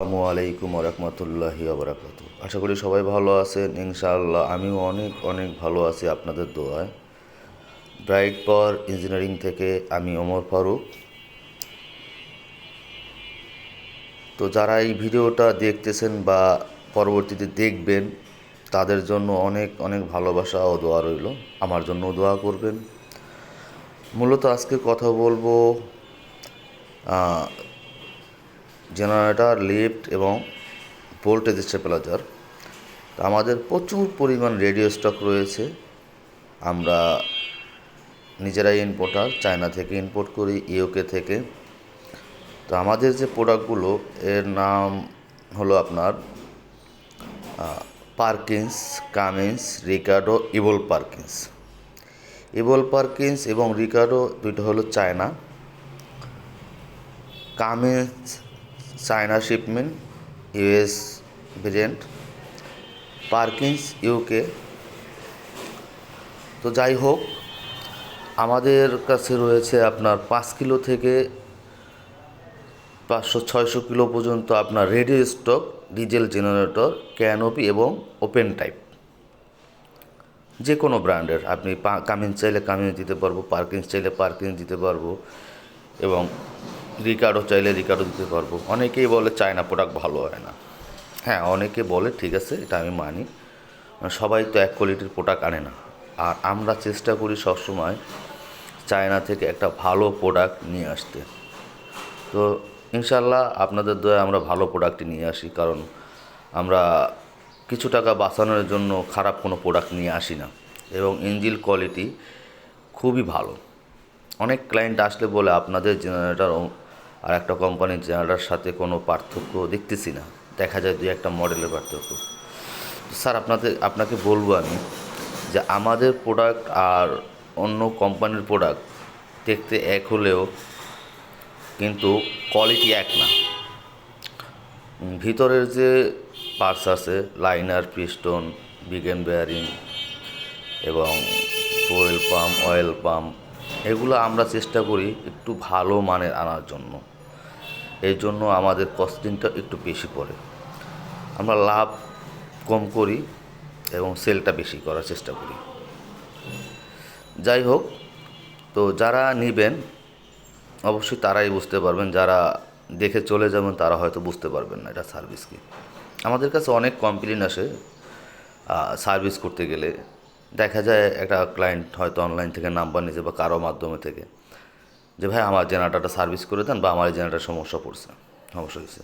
আসসালামু আলাইকুম রহমতুল্লাহি আবরাকাতু আশা করি সবাই ভালো আছেন, ইনশাআল্লাহ। আমিও অনেক অনেক ভালো আছি আপনাদের দোয়ায়। ব্রাইট পাওয়ার ইঞ্জিনিয়ারিং থেকে আমি ওমর ফারুক। তো যারা এই ভিডিওটা দেখতেছেন বা পরবর্তীতে দেখবেন, তাদের জন্য অনেক অনেক ভালোবাসা ও দোয়া রইল। আমার জন্য দোয়া করবেন। মূলত আজকে কথা বলব জেনারেটর, লিফট এবং ভোল্টেজ স্টেবিলাইজার তো আমাদের প্রচুর পরিমাণ রেডিও স্টক রয়েছে। আমরা নিজেরাই ইম্পোর্টার চায়না থেকে ইম্পোর্ট করি ইউকে থেকে। তো আমাদের যে প্রোডাক্টগুলো এর নাম হলো আপনার পার্কিন্স কামিন্স রিকার্ডো ইভল পার্কিন্স ইভল পার্কিন্স এবং রিকার্ডো দুইটা হলো China. Cummins China shipment, US variant, Perkins UK. তো যাই হোক, আমাদের কাছে রয়েছে আপনার পাঁচ কিলো থেকে পাঁচশো, ছয়শো কিলো পর্যন্ত আপনার ready stock, diesel generator, canopy এবং ওপেন টাইপ। যে কোনো ব্র্যান্ডের, আপনি কামিন চাইলে কামিন দিতে পারব পার্কিংস চাইলে পার্কিংস দিতে পারব এবং রিকার্ডো চাইলে রিকার্ডো দিতে পারব। অনেকেই বলে চায়না প্রোডাক্ট ভালো হয় না। হ্যাঁ অনেকে বলে, ঠিক আছে, এটা আমি মানি। সবাই তো এক কোয়ালিটির প্রোডাক্ট আনে না। আর আমরা চেষ্টা করি সবসময় চায়না থেকে একটা ভালো প্রোডাক্ট নিয়ে আসতে। তো ইনশাল্লাহ আপনাদের দয়া আমরা ভালো প্রোডাক্টই নিয়ে আসি, কারণ আমরা কিছু টাকা বাঁচানোর জন্য খারাপ কোনো প্রোডাক্ট নিয়ে আসি না। এবং ইঞ্জিল কোয়ালিটি খুবই ভালো। অনেক ক্লায়েন্ট আসলে বলে, আপনাদের জেনারেটর আর একটা কোম্পানির জেনারেটার সাথে কোনো পার্থক্য দেখতেছি না। দেখা যায় দুই একটা মডেলের পার্থক্য। স্যার, আপনাদের, আপনাকে বলব আমি যে আমাদের প্রোডাক্ট আর অন্য কোম্পানির প্রোডাক্ট দেখতে এক হলেও কিন্তু কোয়ালিটি এক না। ভিতরের যে পার্টস আছে liner piston big end bearing এবং ফুয়েল পাম্প অয়েল পাম্প এগুলো আমরা চেষ্টা করি একটু ভালো মানের আনার জন্য। এই জন্য আমাদের কস্টিংটা একটু বেশি পড়ে। আমরা লাভ কম করি এবং সেলটা বেশি করার চেষ্টা করি। যাই হোক, তো যারা নেবেন, অবশ্যই তারাই বুঝতে পারবেন, যারা দেখে চলে যাবেন, তারা হয়তো বুঝতে পারবেন না এটা সার্ভিস কি। আমাদের কাছে অনেক কমপ্লেন আসে সার্ভিস করতে গেলে। দেখা যায় একটা ক্লায়েন্ট হয়তো অনলাইন থেকে নাম্বার নিয়েছে বা কারও মাধ্যমে থেকে যে, ভাই, আমার জেনারেটারটা সার্ভিস করে দেন বা আমার জেনারেটার সমস্যা পড়ছে, সমস্যা হয়েছে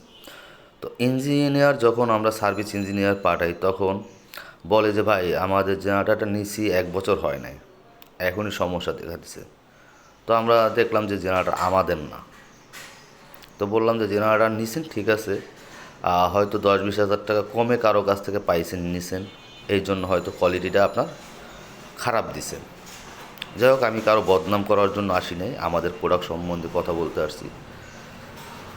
তো ইঞ্জিনিয়ার যখন আমরা সার্ভিস ইঞ্জিনিয়ার পাঠাই, তখন বলে যে, ভাই, আমাদের জেনারেটারটা নিছি, এক বছর হয় নাই। এখনই সমস্যা দেখা দিছে। তো আমরা দেখলাম যে জেনারেটার আমাদের না। তো বললাম যে জেনারেটার নিছেন, ঠিক আছে। হয়তো দশ বিশ হাজার টাকা কমে কারও কাছ থেকে পাইছেন, নিছেন। এই জন্য হয়তো কোয়ালিটিটা আপনার খারাপ দিছে যাই হোক, আমি কারও বদনাম করার জন্য আসি নাই। আমাদের প্রোডাক্ট সম্বন্ধে কথা বলতে আসছি।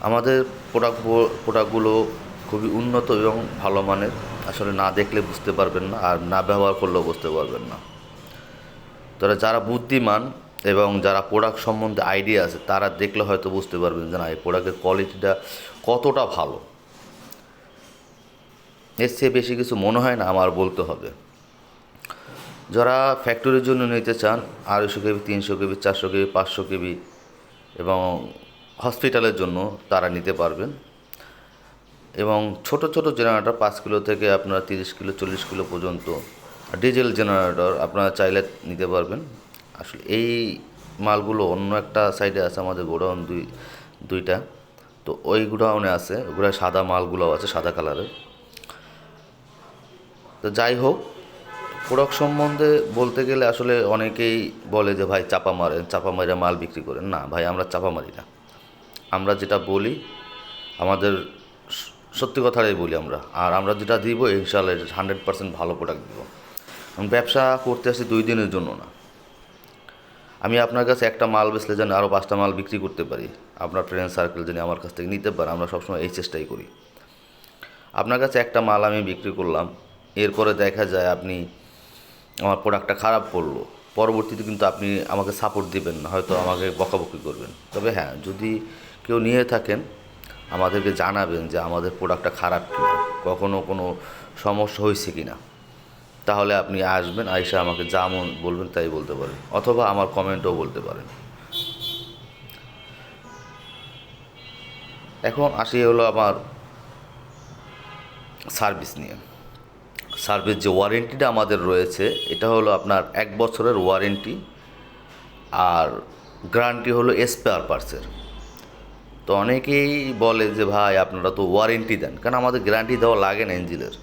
আমাদের প্রোডাক্ট প্রোডাক্টগুলো খুবই উন্নত এবং ভালো মানের। আসলে না দেখলে বুঝতে পারবেন না আর না ব্যবহার করলেও বুঝতে পারবেন না। তারা যারা বুদ্ধিমান এবং যারা প্রোডাক্ট সম্বন্ধে আইডিয়া আছে, তারা দেখলে হয়তো বুঝতে পারবেন যে না, এই প্রোডাক্টের কোয়ালিটিটা কতটা ভালো। এর চেয়ে বেশি কিছু মনে হয় না, আমার বলতে হবে। যারা ফ্যাক্টরির জন্য নিতে চান, আড়াইশো কেবি, তিনশো কেবি, চারশো কেবি, পাঁচশো কেবি এবং হসপিটালের জন্য তারা নিতে পারবেন। এবং ছোট ছোট জেনারেটর পাঁচ কিলো থেকে আপনারা তিরিশ কিলো, চল্লিশ কিলো পর্যন্ত ডিজেল জেনারেটর আপনারা চাইলে নিতে পারবেন। আসলে এই মালগুলো অন্য একটা সাইডে আছে, আমাদের গোডাউন দুই, দুইটা। তো ওই গোডাউনে আছে, ওগুলো সাদা মালগুলো আছে, সাদা কালারের তো যাই হোক প্রোডাক্ট সম্বন্ধে বলতে গেলে আসলে অনেকেই বলে যে, ভাই, চাপা মারেন চাপা মারে মাল বিক্রি করেন। না, ভাই, আমরা চাপা মারি না। আমরা যেটা বলি, আমাদের সত্যি কথাটাই বলি আমরা। আর আমরা যেটা দিব ইনশাল্লাহ হান্ড্রেড পার্সেন্ট ভালো প্রোডাক্ট দিব। ব্যবসা করতে আসি দুই দিনের জন্য না। আমি আপনার কাছে একটা মাল বেচলে যেন আরও পাঁচটা মাল বিক্রি করতে পারি। আপনার ফ্রেন্ড সার্কেল যেন আমার কাছ থেকে নিতে পারে, আমরা সবসময় এই চেষ্টাই করি। আপনার কাছে একটা মাল আমি বিক্রি করলাম। এরপরে দেখা যায় আপনি আমার প্রোডাক্টটা খারাপ পড়ল, পরবর্তীতে কিন্তু আপনি আমাকে সাপোর্ট দিবেন না, হয়তো আমাকে বকাবকি করবেন। তবে হ্যাঁ যদি কেউ নিয়ে থাকেন, আমাদেরকে জানাবেন যে আমাদের প্রোডাক্টটা খারাপ কিনা, কখনো কোনো সমস্যা হয়েছে কি না তাহলে আপনি আসবেন, আইসা আমাকে যা মন বলবেন তাই বলতে পারেন, অথবা আমার কমেন্টও বলতে পারেন। এখন আসি হলো আমার সার্ভিস নিয়ে। সার্ভিস যে ওয়ারেন্টিটা আমাদের রয়েছে, এটা হলো আপনার এক বছরের ওয়ারেন্টি আর গ্যারান্টি হলো স্পেয়ার পার্টসের। তো অনেকেই বলে যে, ভাই, আপনারা তো ওয়ারেন্টি দেন। কারণ আমাদের গ্যারান্টি দেওয়া লাগে না ইঞ্জিলের।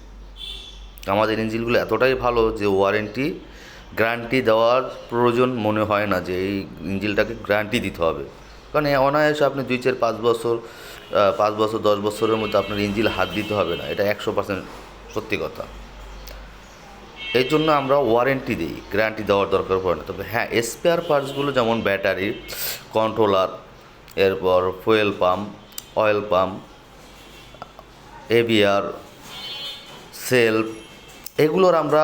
আমাদের ইঞ্জিনগুলো এতটাই ভালো যে ওয়ারেন্টি, গ্যারান্টি দেওয়ার প্রয়োজন মনে হয় না যে এই ইঞ্জিনটাকে গ্যারান্টি দিতে হবে। কারণ অনায়াসে আপনি দুই, চার, পাঁচ বছর পাঁচ বছর, দশ বছরের মধ্যে আপনার ইঞ্জিল হাত দিতে হবে না। এটা একশো পার্সেন্ট সত্যি কথা। এই জন্য আমরা ওয়ারেন্টি দিই গ্যারান্টি দেওয়ার দরকার পড়ে না। তবে হ্যাঁ স্পেয়ার পার্টসগুলো যেমন ব্যাটারি কন্ট্রোলার এরপর fuel pump oil pump ABR self এগুলোর আমরা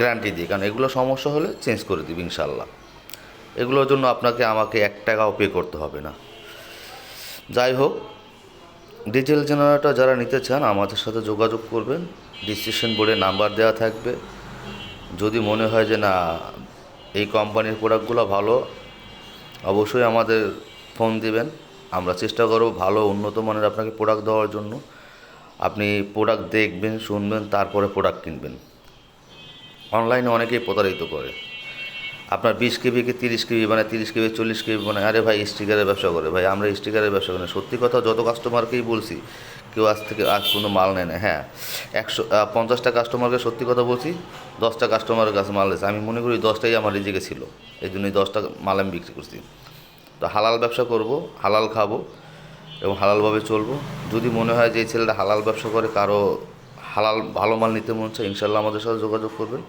গ্যারান্টি দিই। কারণ এগুলো সমস্যা হলে চেঞ্জ করে দিবি ইনশাল্লাহ এগুলোর জন্য আপনাকে আমাকে এক টাকাও পে করতে হবে না। যাই হোক ডিজেল জেনারেটর যারা নিতে চান, আমাদের সাথে যোগাযোগ করবেন। ডিসিশন বোর্ডে নাম্বার দেওয়া থাকবে। যদি মনে হয় যে না, এই কোম্পানির প্রোডাক্টগুলো ভালো, অবশ্যই আমাদের ফোন দিবেন। আমরা চেষ্টা করব ভালো, উন্নত মানের আপনাকে প্রোডাক্ট দেওয়ার জন্য। আপনি প্রোডাক্ট দেখবেন, শুনবেন, তারপরে প্রোডাক্ট কিনবেন। অনলাইনে অনেকেই প্রতারিত করে। আপনার বিশ কেবিকে তিরিশ কেবি মানে তিরিশ কেবি, চল্লিশ কেবি মানে আরে ভাই স্টিকারের ব্যবসা করে। ভাই, আমরা স্টিকারের ব্যবসা করি সত্যি কথা, যত কাস্টমারকেই বলছি কেউ আজ থেকে আজ কোনো মাল নেয় না হ্যাঁ। একশো পঞ্চাশটা কাস্টমারকে সত্যি কথা বলছি, দশটা কাস্টমারের কাছে মাল দিয়েছে আমি মনে করি দশটাই আমার রিজিকে ছিল, এই জন্যই দশটা মাল আমি বিক্রি করছি। তো হালাল ব্যবসা করব, হালাল খাব এবং হালালভাবে চলবো। যদি মনে হয় যে এই ছেলেটা হালাল ব্যবসা করে, কারও হালাল ভালো মাল নিতে মন চায় ইনশাল্লাহ আমাদের সাথে যোগাযোগ করবেন।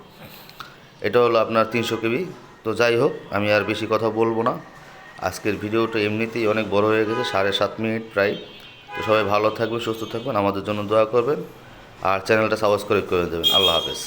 এটা হলো আপনার তিনশো কেবি। তো যাই হোক, আমি আর বেশি কথা বলব না। আজকের ভিডিওটা এমনিতেই অনেক বড় হয়ে গেছে, সাড়ে সাত মিনিট প্রায়। তো সবাই ভালো থাকবে সুস্থ থাকবেন, আমাদের জন্য দোয়া করবেন আর চ্যানেলটা সাবস্ক্রাইব করে দেবেন। আল্লাহ হাফেজ।